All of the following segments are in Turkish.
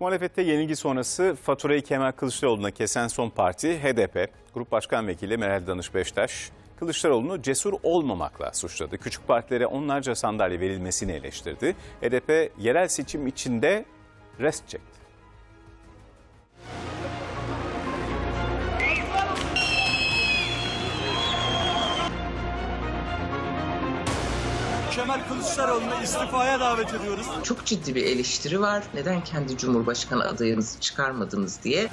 Muhalefette yenilgi sonrası faturayı Kemal Kılıçdaroğlu'na kesen son parti HDP. Grup Başkan Vekili Meral Danış Beştaş, Kılıçdaroğlu'nu cesur olmamakla suçladı. Küçük partilere onlarca sandalye verilmesini eleştirdi. HDP yerel seçim içinde rest çekti. Kemal Kılıçdaroğlu'nu istifaya davet ediyoruz. Çok ciddi bir eleştiri var. Neden kendi Cumhurbaşkanı adayınızı çıkarmadınız diye.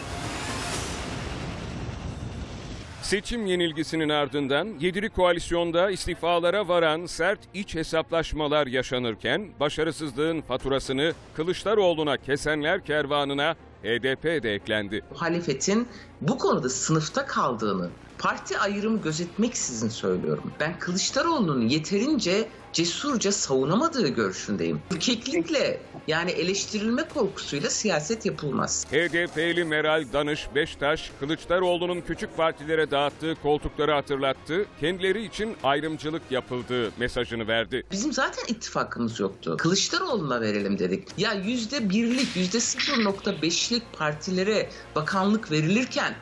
Seçim yenilgisinin ardından yedili koalisyonda istifalara varan sert iç hesaplaşmalar yaşanırken başarısızlığın faturasını Kılıçdaroğlu'na kesenler kervanına HDP de eklendi. Muhalefetin bu konuda sınıfta kaldığını parti ayrımı gözetmeksizin söylüyorum. Ben Kılıçdaroğlu'nun yeterince cesurca savunamadığı görüşündeyim. Ürkeklikle yani eleştirilme korkusuyla siyaset yapılmaz. HDP'li Meral Danış Beştaş, Kılıçdaroğlu'nun küçük partilere dağıttığı koltukları hatırlattı, kendileri için ayrımcılık yapıldığı mesajını verdi. Bizim zaten ittifakımız yoktu. Kılıçdaroğlu'na verelim dedik. Ya yüzde birlik, yüzde 0.5'lik partilere bakanlık verilirken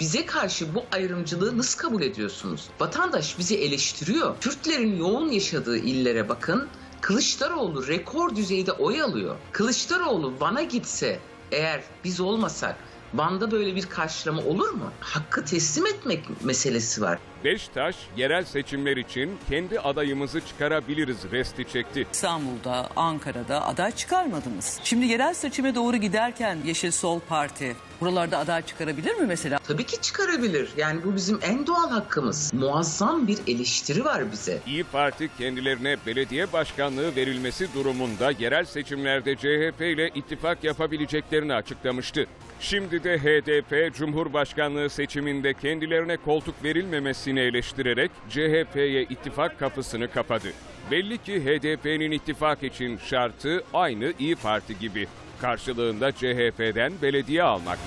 bize karşı bu ayrımcılığı nasıl kabul ediyorsunuz? Vatandaş bizi eleştiriyor. Kürtlerin yoğun yaşadığı illere bakın. Kılıçdaroğlu rekor düzeyde oy alıyor. Kılıçdaroğlu Van'a gitse eğer biz olmasak Van'da böyle bir karşılama olur mu? Hakkı teslim etmek meselesi var. Beştaş, yerel seçimler için kendi adayımızı çıkarabiliriz resti çekti. İstanbul'da, Ankara'da aday çıkarmadınız. Şimdi yerel seçime doğru giderken Yeşil Sol Parti buralarda aday çıkarabilir mi mesela? Tabii ki çıkarabilir. Yani bu bizim en doğal hakkımız. Muazzam bir eleştiri var bize. İyi Parti kendilerine belediye başkanlığı verilmesi durumunda yerel seçimlerde CHP ile ittifak yapabileceklerini açıklamıştı. Şimdi de HDP Cumhurbaşkanlığı seçiminde kendilerine koltuk verilmemesini eleştirerek CHP'ye ittifak kapısını kapadı. Belli ki HDP'nin ittifak için şartı aynı İyi Parti gibi. Karşılığında CHP'den belediye almak.